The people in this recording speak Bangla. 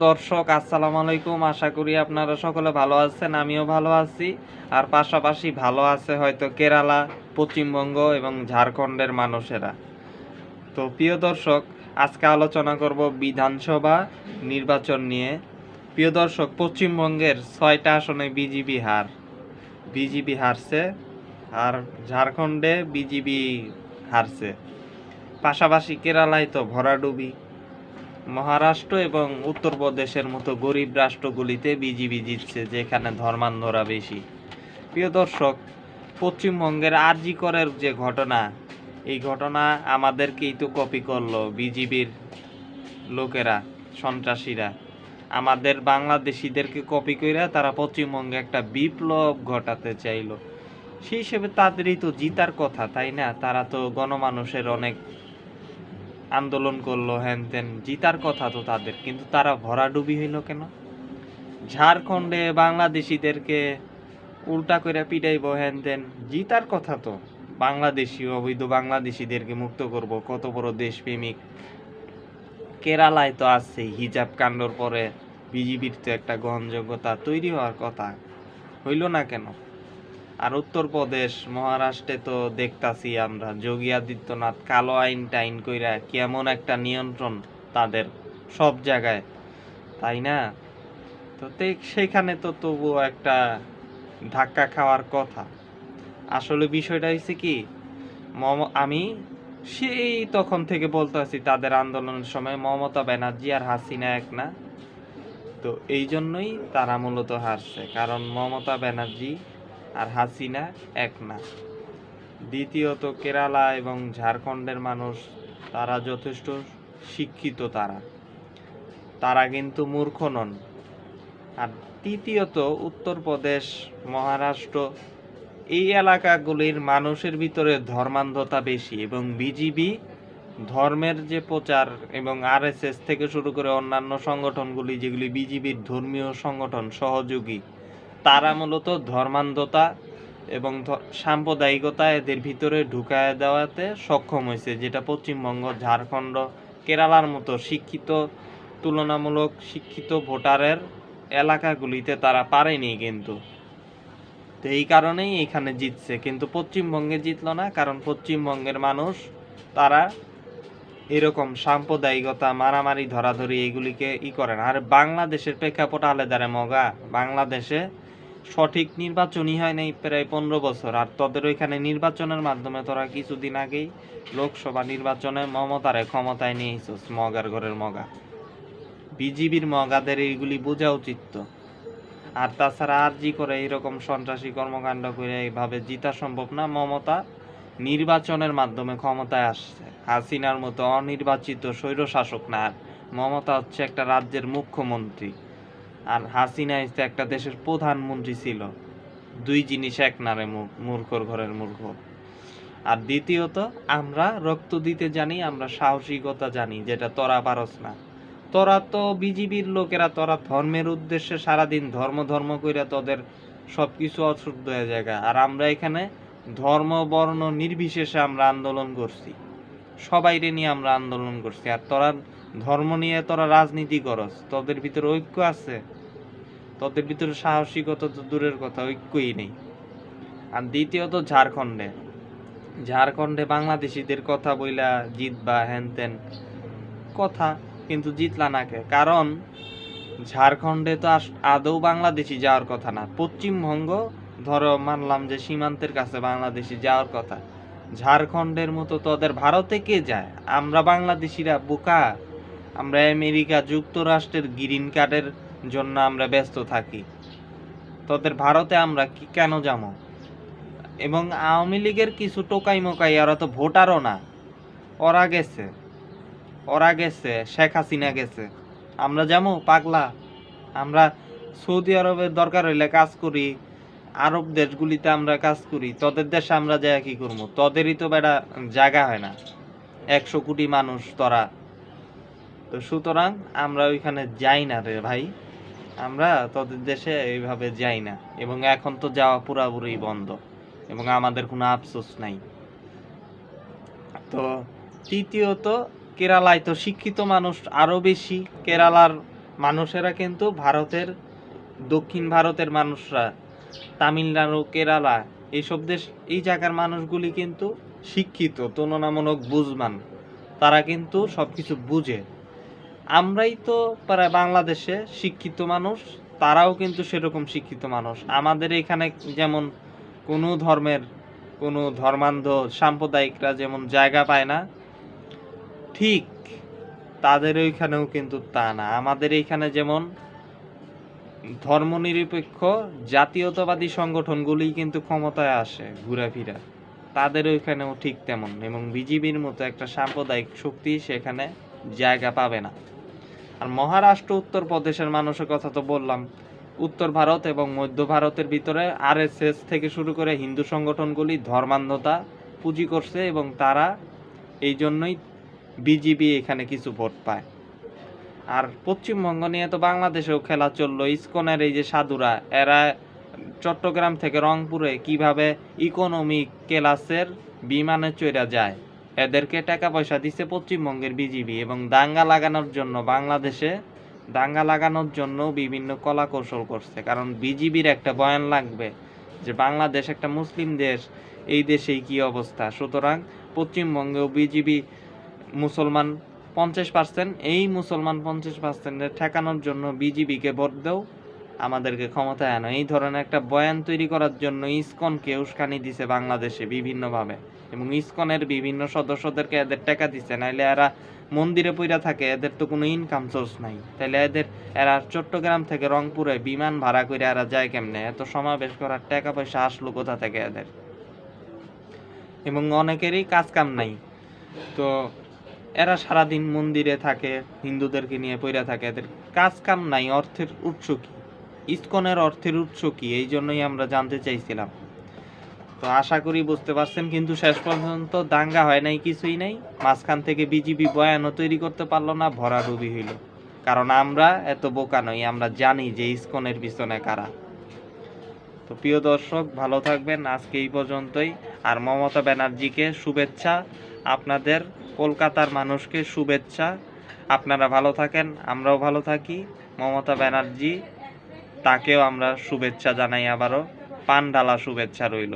দর্শক, আসসালামু আলাইকুম। আশা করি আপনারা সকলে ভালো আছেন, আমিও ভালো আছি। আর পাশাপাশি ভালো আছে হয়তো কেরালা, পশ্চিমবঙ্গ এবং ঝাড়খণ্ডের মানুষেরা। তো প্রিয় দর্শক, আজকে আলোচনা করব বিধানসভা নির্বাচন নিয়ে। প্রিয় দর্শক, পশ্চিমবঙ্গের ছয়টা আসনে বিজিবি হার। বিজিবি হারছে আর ঝাড়খণ্ডে বিজিবি হারছে। পাশাপাশি কেরালায় তো ভরাডুবি। মহারাষ্ট্র এবং উত্তরপ্রদেশের মতো গরিব রাষ্ট্রগুলিতে বিজিবি জিতছে, যেখানে ধর্মান্ধরা বেশি। প্রিয় দর্শক, পশ্চিমবঙ্গের আরজি করের যে ঘটনা, এই ঘটনা আমাদেরকেই তো কপি করল বিজিবির লোকেরা, সন্ত্রাসীরা। আমাদের বাংলাদেশিদেরকে কপি কইরা তারা পশ্চিমবঙ্গে একটা বিপ্লব ঘটাতে চাইলো। সেই হিসেবে তাদেরই তো জিতার কথা, তাই না? তারা তো গণমানুষের অনেক আন্দোলন করল হ্যান ত্যান জিতার কথা তো তাদের, কিন্তু তারা ভরাডুবি হইল কেন? ঝাড়খণ্ডে বাংলাদেশিদেরকে উল্টা করে পিটাইব হ্যান ত্যান জিতার কথা তো। বাংলাদেশি অবৈধ বাংলাদেশিদেরকে মুক্ত করব, কত বড় দেশপ্রেমিক। কেরালায় তো আছে হিজাব কাণ্ডর পরে বিজিবির তো একটা গ্রহণযোগ্যতা তৈরি হওয়ার কথা। হইল না কেন? আর উত্তরপ্রদেশ, মহারাষ্ট্রে তো দেখতাছি আমরা। যোগী আদিত্যনাথ কালো আইন টাইন কইরা কেমন একটা নিয়ন্ত্রণ তাদের সব জায়গায়, তাই না? তো সেখানে তো তবুও একটা ধাক্কা খাওয়ার কথা। আসলে বিষয়টা হয়েছে কি আমি সেই তখন থেকে বলতে আছি তাদের আন্দোলনের সময় মমতা ব্যানার্জি আর হাসিনা এক না। তো এই জন্যই তারা মূলত হারছে। কারণ মমতা ব্যানার্জি আর হাসিনা এক না। দ্বিতীয়ত কেরালা এবং ঝাড়খণ্ডের মানুষ, তারা যথেষ্ট শিক্ষিত তারা। তারা কিন্তু মূর্খ নন। আর তৃতীয়ত উত্তরপ্রদেশ, মহারাষ্ট্র, এই এলাকাগুলির মানুষের ভিতরে ধর্মান্ধতা বেশি এবং বিজিবি ধর্মের যে প্রচার এবং আরএসএস থেকে শুরু করে অন্যান্য সংগঠনগুলি, যেগুলি বিজিবির ধর্মীয় সংগঠন, সহযোগী তারা মূলত ধর্মান্ধতা এবং সাম্প্রদায়িকতা এদের ভিতরে ঢুকায় দেওয়াতে সক্ষম হয়েছে, যেটা পশ্চিমবঙ্গ, ঝাড়খণ্ড, কেরালার মতো শিক্ষিত, তুলনামূলক শিক্ষিত ভোটারের এলাকাগুলিতে তারা পারেনি কিন্তু। তো এই কারণেই এখানে জিতছে, কিন্তু পশ্চিমবঙ্গে জিতলো না, কারণ পশ্চিমবঙ্গের মানুষ তারা এরকম সাম্প্রদায়িকতা, মারামারি, ধরাধরি এগুলিকে ই করে না। আর বাংলাদেশের প্রেক্ষাপট আলাদারে মগা। বাংলাদেশে সঠিক নির্বাচনই হয় নাই প্রায় পনেরো বছর। আর তোদের ওইখানে নির্বাচনের মাধ্যমে তোরা কিছুদিন আগেই লোকসভা নির্বাচনে মমতারে ক্ষমতায় নিয়ে মগার ঘরের মগা। বিজিবির মগাদের এইগুলি বোঝা উচিত তো। আর তাছাড়া আর জি করে এইরকম সন্ত্রাসী কর্মকাণ্ড করে এইভাবে জিতা সম্ভব না, মমতা নির্বাচনের মাধ্যমে ক্ষমতায় আসছে। হাসিনার মতো অনির্বাচিত স্বৈরশাসক না, মমতা হচ্ছে একটা রাজ্যের মুখ্যমন্ত্রী। আর হাসিনা হচ্ছে একটা দেশের প্রধানমন্ত্রী ছিল। দুই জিনিস এক নারে মূর্খর ঘরের মূর্খ। আর দ্বিতীয়ত, আমরা রক্ত দিতে জানি, আমরা সাহসিকতা জানি, যেটা তোরা পারস না। তোরা তো বিজিবির লোকেরা, তোরা ধর্মের উদ্দেশ্যে সারাদিন ধর্ম ধর্ম কইরা তোদের সবকিছু অশুদ্ধ হয়ে যায় আর আমরা এখানে ধর্ম, বর্ণ নির্বিশেষে আমরা আন্দোলন করছি। সবাইরে নিয়ে আমরা আন্দোলন করছি। আর তোরা ধর্ম নিয়ে তোরা রাজনীতি করস, তোদের ভিতরে ঐক্য আছে? তোদের ভিতরে সাহসিকতা তো দূরের কথা, ঐক্যই নেই। আর দ্বিতীয়ত ঝাড়খণ্ডে। ঝাড়খণ্ডে বাংলাদেশিদের কথা বইলা জিতবা হ্যান ত্যান কথা কিন্তু জিতলা না কে? কারণ ঝাড়খণ্ডে তো আদৌ বাংলাদেশি যাওয়ার কথা না। পশ্চিমবঙ্গ ধরো মানলাম যে সীমান্তের কাছে বাংলাদেশি যাওয়ার কথা। ঝাড়খণ্ডের মতো তোদের ভারতে কে যায়? আমরা বাংলাদেশিরা বোকা আমরা আমেরিকা যুক্তরাষ্ট্রের গ্রিন কার্ডের জন্য আমরা ব্যস্ত থাকি। তোদের ভারতে আমরা কি কেন যাব? এবং আওয়ামী লীগের কিছু টোকাই মোকাই ওরা তো ভোটারও না। ওরা গেছে। ওরা গেছে, শেখ হাসিনা গেছে। আমরা যাব? পাগলা। আমরা সৌদি আরবের দরকার হইলে কাজ করি, আরব দেশগুলিতে আমরা কাজ করি। তোদের দেশে আমরা যাই কি করব? তোদেরই তো বেটা জায়গা হয় না। একশো কোটি মানুষ তোরা তো সুতরাং আমরা ওইখানে যাই না রে ভাই। আমরা তোদের দেশে এইভাবে যাই না। এবং এখন তো যাওয়া পুরাপুরি বন্ধ। এবং আমাদের কোনো আফসোস নাই। তো তৃতীয়ত, কেরালায় তো শিক্ষিত মানুষ আরও বেশি। কেরালার মানুষেরা কিন্তু ভারতের, দক্ষিণ ভারতের মানুষরা। তামিলনাড়ু, কেরালা, এইসব দেশ, এই জায়গার মানুষগুলি কিন্তু শিক্ষিত, তুলনামূলক বুঝবান। তারা কিন্তু সব কিছু বুঝে। আমরাই তো প্রায় বাংলাদেশে শিক্ষিত মানুষ, তারাও কিন্তু সেরকম শিক্ষিত মানুষ। আমাদের এখানে যেমন কোনো ধর্মের, কোনো ধর্মান্ধ সাম্প্রদায়িকরা যেমন জায়গা পায় না, ঠিক তাদের ওইখানেও কিন্তু তা না। আমাদের এইখানে যেমন ধর্মনিরপেক্ষ জাতীয়তাবাদী সংগঠনগুলি কিন্তু ক্ষমতায় আসে ঘুরে ফিরে তাদের ওইখানেও ঠিক তেমন এবং বিজিবির মতো একটা সাম্প্রদায়িক শক্তি সেখানে জায়গা পাবে না। আর মহারাষ্ট্র উত্তরপ্রদেশের মানুষের কথা তো বললাম। উত্তর ভারত এবং মধ্য ভারতের ভিতরে আরএসএস থেকে শুরু করে হিন্দু সংগঠনগুলি ধর্মান্ধতা, পুঁজি করছে এবং তারা এই জন্যই বিজিবি এখানে কিছু ভোট পায়। আর পশ্চিমবঙ্গ নিয়ে তো বাংলাদেশেও খেলা চলল। ইসকনের এই যে সাধুরা, এরা চট্টগ্রাম থেকে রংপুরে কীভাবে ইকোনমিক ক্লাসের বিমানে চড়া যায়? এদেরকে টাকা পয়সা দিচ্ছে পশ্চিমবঙ্গের বিজিবি এবং দাঙ্গা লাগানোর জন্য বাংলাদেশে দাঙ্গা লাগানোর জন্য বিভিন্ন কলা কৌশল করছে। কারণ বিজিবির একটা বয়ান লাগবে যে বাংলাদেশ একটা মুসলিম দেশ, এই দেশেই কি অবস্থা? সুতরাং পশ্চিমবঙ্গেও বিজিবি মুসলমান পঞ্চাশ পার্সেন্ট এই মুসলমান পঞ্চাশ পার্সেন্টের ঠেকানোর জন্য বিজিবিকে ভোট দেও, আমাদেরকে ক্ষমতায় আনো। এই ধরনের একটা বয়ান তৈরি করার জন্য ইসকনকে উস্কানি দিছে বাংলাদেশে বিভিন্নভাবে। এবং ইসকনের বিভিন্ন সদস্যদেরকে এদের টাকা দিচ্ছে নাইলে এরা মন্দিরে পইরা থাকে, এদের তো কোনো ইনকাম সোর্স নাই। তাইলে এদের, এরা চট্টগ্রাম থেকে রংপুরে বিমান ভাড়া করে এরা যায় কেমনে? এত সমাবেশ করার টাকা পয়সা আসলো কোথা থেকে এদের? এবং অনেকেরই কাজ কাম নাই। তো এরা সারাদিন মন্দিরে থাকে, হিন্দুদেরকে নিয়ে পইরা থাকে। এদের কাজ কাম নাই, অর্থের উৎস কি? ইসকনের অর্থের উৎস কি? এই জন্যই আমরা জানতে চাইছিলাম। তো আশা করি বুঝতে পারছেন, কিন্তু শেষ পর্যন্ত দাঙ্গা হয় নাই, কিছুই নাই। মাঝখান থেকে বিজিবি বয়ানও তৈরি করতে পারল না ভরাডুবি হইল। কারণ আমরা এত বোকা নই, আমরা জানি যে ইস্কনের পিছনে কারা। তো প্রিয় দর্শক, ভালো থাকবেন, আজকে এই পর্যন্তই। আর মমতা ব্যানার্জিকে শুভেচ্ছা, আপনাদের কলকাতার মানুষকে শুভেচ্ছা। আপনারা ভালো থাকেন, আমরাও ভালো থাকি। মমতা ব্যানার্জি, তাকেও আমরা শুভেচ্ছা জানাই আবারও। পান ডালা শুভেচ্ছা রইল।